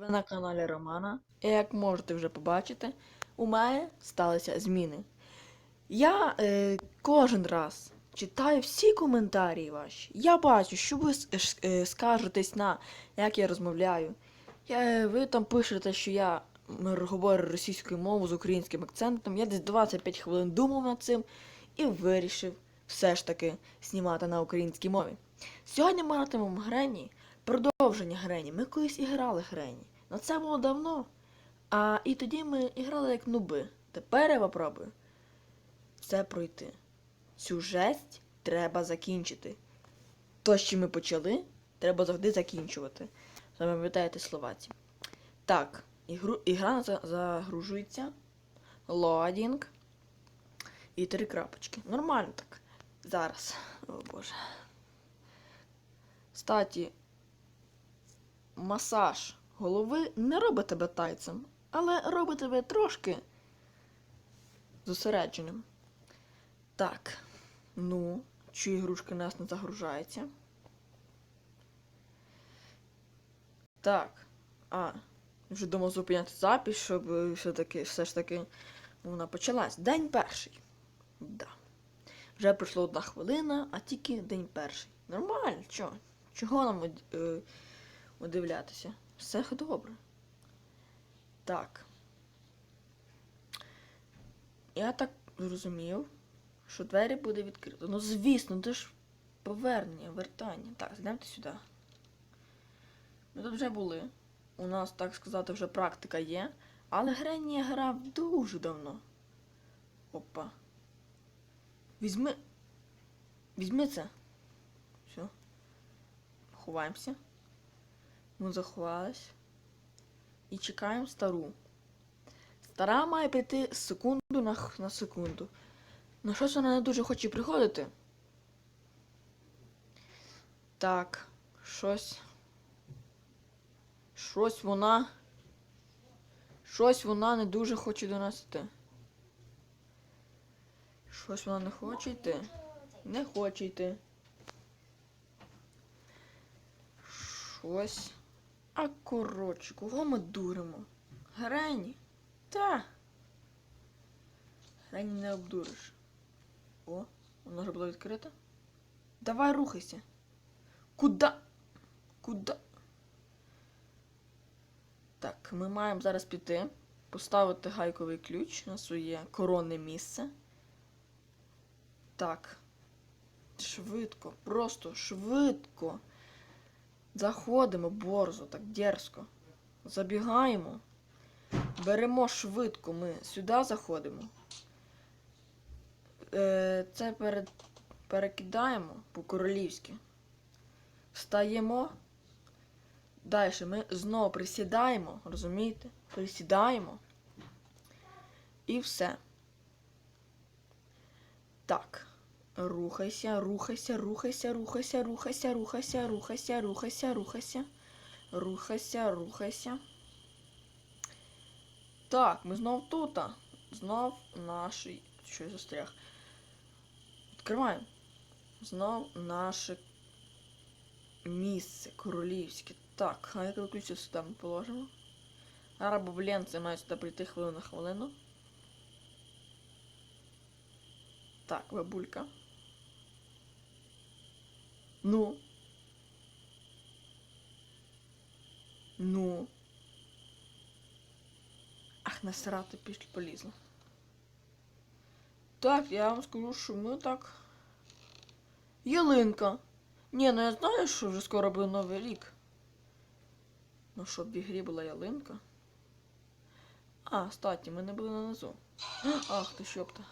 Ви на каналі Романа. І як можете вже побачити, у мене сталися зміни. Я е, кожен раз читаю всі коментарі ваші. Я бачу, що ви с- е, скаржитесь на як я розмовляю. Я, е, ви там пишете, що я говорю російською мовою з українським акцентом. Я десь 25 хвилин думав над цим і вирішив все ж таки знімати на українській мові. Сьогодні ми гратимемо Грені, продовження Грені. Ми колись і грали Грені. Но це було давно. А і тоді ми і грали як нуби. Тепер я попробую це пройти. Цю жесть треба закінчити. То, що ми почали, треба завжди закінчувати. Запам'ятаєте словаці. Так, ігру, ігра загружується. Лодінг. І три крапочки. Нормально так. Зараз. О боже. Кстати, масаж голови не робить тебе тайцем, але робить тебе трошки зосередженим. Так. Ну, чи ігрушка у нас не загружається? Так. А, вже думав зупиняти запись, щоб е, все-таки, все ж таки вона почалась. День перший. Да. Вже пройшло одна хвилина, а тільки день перший. Нормально, чо? Чого нам е, удивлятися? Все добре. Так. Я так зрозумів, що двері буде відкрито. Ну, звісно, це ж повернення, вертання. Так, зайдемте сюди. Ми тут вже були. У нас, так сказати, вже практика є. Але Грені я грав дуже давно. Опа. Візьми. Візьми це. Все. Ховаємося. Ми заховались. І чекаємо стару. Стара має прийти секунду на, на секунду. Ну щось вона не дуже хоче приходити. Так, щось. Щось вона. Щось вона не дуже хоче до нас йти. Щось вона не хоче йти. Не хоче йти. Щось. А коротше, кого ми дуримо? Грені? Та. Грені не обдуриш. О, вона вже була відкрита. Давай рухайся. Куда? Куда? Так, ми маємо зараз піти, поставити гайковий ключ на своє коронне місце. Так. Швидко, просто швидко. Заходимо борзо, так дерзко. Забігаємо. Беремо швидко, ми сюди заходимо. Е, це перед, перекидаємо по-королівськи. Встаємо. Далі ми знову присідаємо, розумієте? Присідаємо. І все. Так. Рухайся, рухайся, рухайся, рухайся, рухайся, рухайся, рухайся, рухайся, рухайся. Рухайся, рухайся. Так, ми знов тут. Знов наш. Що я застряг? Відкриваємо. Знов наше місце королівське. Так, хай ключі сюди ми положимо. Арабовленці мають сюди прийти хвилину на хвилину. Так, бабулька. Ну. Ну. Ах, насрати пішлі полізла. Так, я вам скажу, що ми так. Ялинка. Ні, ну я знаю, що вже скоро буде новий рік. Ну, щоб в ігрі була ялинка. А, статі, ми не були нанизу. Ах ти щопта.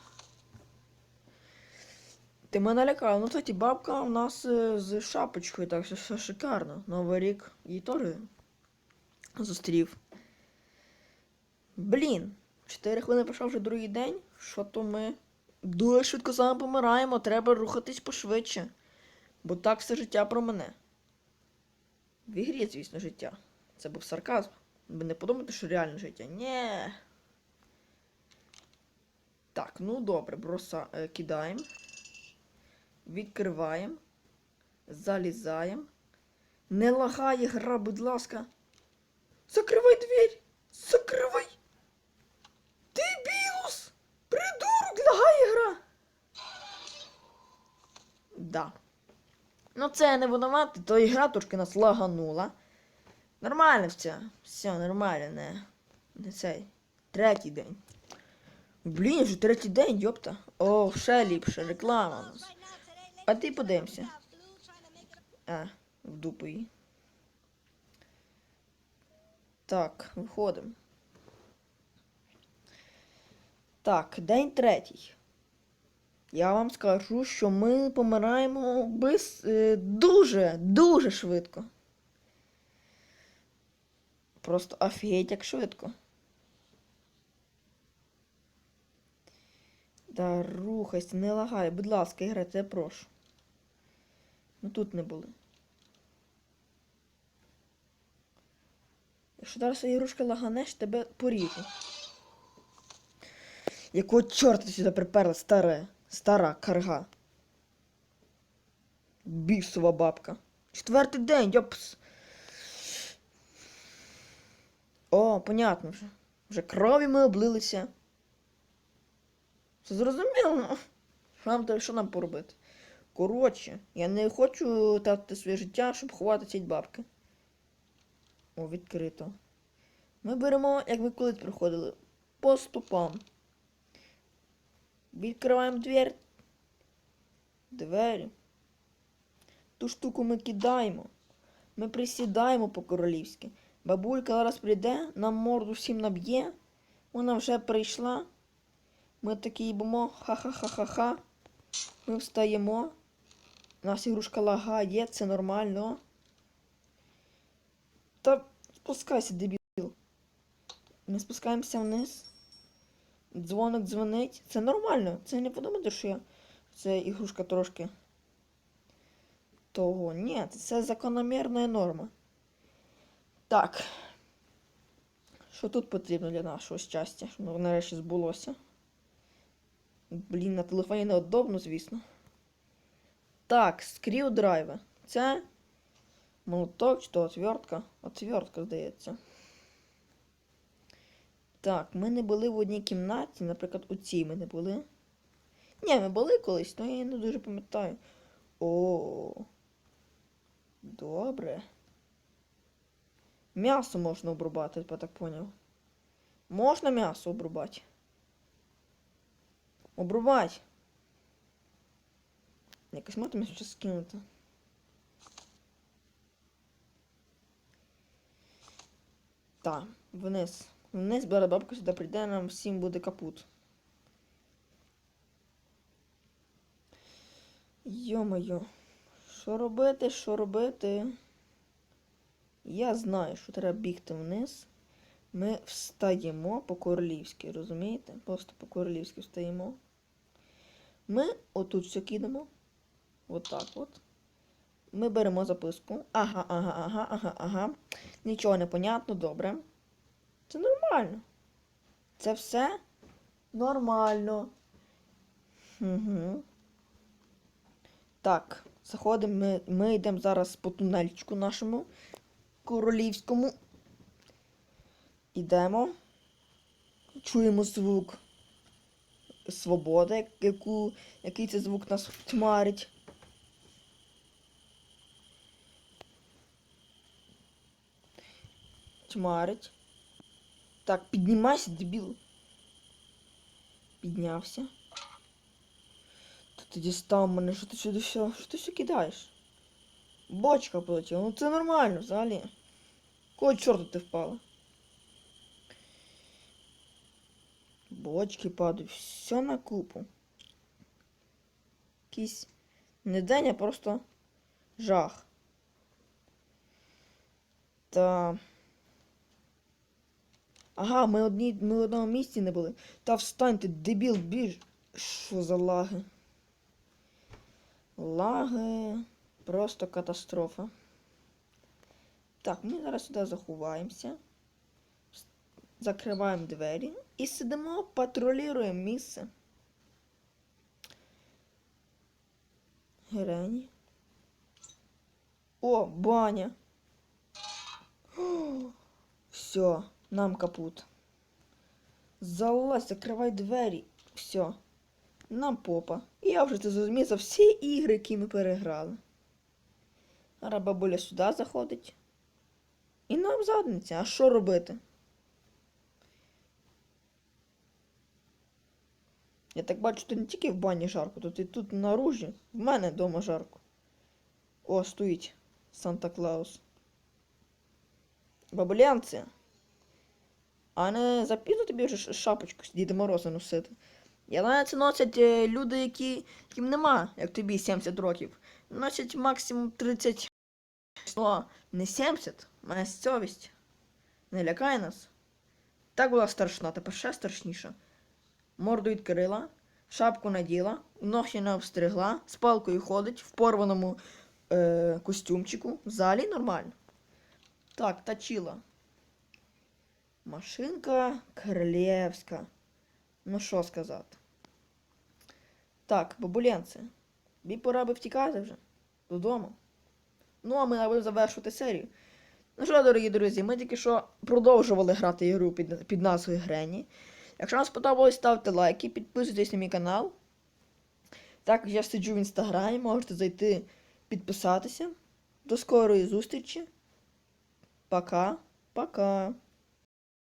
Ти мене лякав. Ну, кстати, бабка у нас е, з шапочкою, так що все шикарно. Новий рік її теж зустрів. Блін, 4 хвилини пройшов вже другий день. Що то ми дуже швидко вами помираємо, треба рухатись пошвидше. Бо так все життя про мене. В ігрі, звісно, життя. Це був сарказм. Ви не подумайте, що реальне життя. Нє. Так, ну добре, броса е, кидаємо відкриваємо, залізаємо. Не лагає гра, будь ласка. Закривай двір! Закривай! Ти білус! Придурок лагає гра! Да. Ну це не винувати, то ігра трошки нас лаганула. Нормально все. Все, нормально, не. Не цей. Третій день. Блін, вже третій день, йопта. О, ще ліпше, реклама у нас. А ти подивимося. А, в дупу її. Так, виходимо. Так, день третій. Я вам скажу, що ми помираємо без, е, дуже, дуже швидко. Просто офігеть як швидко. Да рухайся, не лагай, будь ласка, ігра, я прошу. Ну тут не були. Якщо зараз ігрушка лаганеш, тебе поріжу. Якого чорта ти сюди приперла, старе, стара карга. Бісова бабка. Четвертий день, йопс. О, понятно вже. Вже крові ми облилися. Це зрозуміло. Що нам, що нам поробити? Коротше, я не хочу тратити своє життя, щоб ховати ці бабки. О, відкрито. Ми беремо, як ми колись приходили, по ступам. Відкриваємо двері. Двері. Ту штуку ми кидаємо. Ми присідаємо по-королівськи. Бабулька зараз прийде, нам морду всім наб'є. Вона вже прийшла. Ми такі їбемо ха-ха-ха-ха-ха. Ми встаємо. У нас ігрушка лагає, це нормально. Та спускайся, дебіл. Ми спускаємося вниз. Дзвоник дзвонить. Це нормально. Це не подумайте, що я. Це ігрушка трошки. Того. Ні, це закономірна норма. Так. Що тут потрібно для нашого щастя? Щоб нарешті збулося. Блін, на телефоні неудобно, звісно. Так, скрівдрайвер. Це молоток чи то отвертка. Отвертка, здається. Так, ми не були в одній кімнаті, наприклад, у цій ми не були. Ні, ми були колись, але я її не дуже пам'ятаю. О. Добре. М'ясо можна обрубати, я так поняв. Можна м'ясо обрубати? Обрубать. Якось можна м'ясо скинути. Так, вниз. Вниз бере бабка сюди прийде, нам всім буде капут. Йо-моє. Що робити, що робити? Я знаю, що треба бігти вниз. Ми встаємо по-королівськи, розумієте? Просто по-королівськи встаємо. Ми отут все кидаємо. Отак от. Ми беремо записку. Ага, ага, ага, ага, ага. Нічого не понятно, добре. Це нормально. Це все нормально. Угу. Так, заходимо. Ми, ми йдемо зараз по тунельчику нашому королівському. Ідемо. Чуємо звук свободи, яку, який це звук нас тьмарить. Тьмарить. Так, піднімайся, дебіл. Піднявся. Та ти дістав мене, що ти сюди все. Що ти все кидаєш? Бочка полетіла. Ну це нормально взагалі. Кого чорта ти впала? Бочки падають, все на купу. Якийсь не день, а просто жах. Та. Ага, ми одні, ми в одному місці не були. Та встань ти, дебіл, біж. Що за лаги? Лаги. Просто катастрофа. Так, ми зараз сюди заховаємося. Закриваємо двері і сидимо, патрулюємо місце. Грені. О, баня. Все, нам капут. Залазь, закривай двері. Все. нам попа. І я вже це зрозумів за всі ігри, які ми переграли. Зараз бабуля сюди заходить. І нам задниця. А що робити? Я так бачу, тут не тільки в бані жарко, тут і тут наружі. В мене вдома жарко. О, стоїть Санта Клаус. Бабулянці. А не запізно тобі вже шапочку з Діда Мороза носити. Я знаю, це носять е, люди, які, яким нема, як тобі 70 років. Носять максимум 30. О, не 70, має совість. Не лякай нас. Так була страшна, тепер ще страшніша. Морду відкрила, шапку наділа, ногті не обстригла, з палкою ходить в порваному е, костюмчику. В залі нормально. Так, тачила. Машинка королевська. Ну що сказати? Так, бабулянці. Бі пора би втікати вже додому. Ну, а ми будемо завершувати серію. Ну що, дорогі друзі, ми тільки що продовжували грати ігру під, під назвою Грені. Якщо вам сподобалось, ставте лайки, підписуйтесь на мій канал. Також я сиджу в інстаграмі, можете зайти підписатися. До скорої зустрічі. Пока. Пока.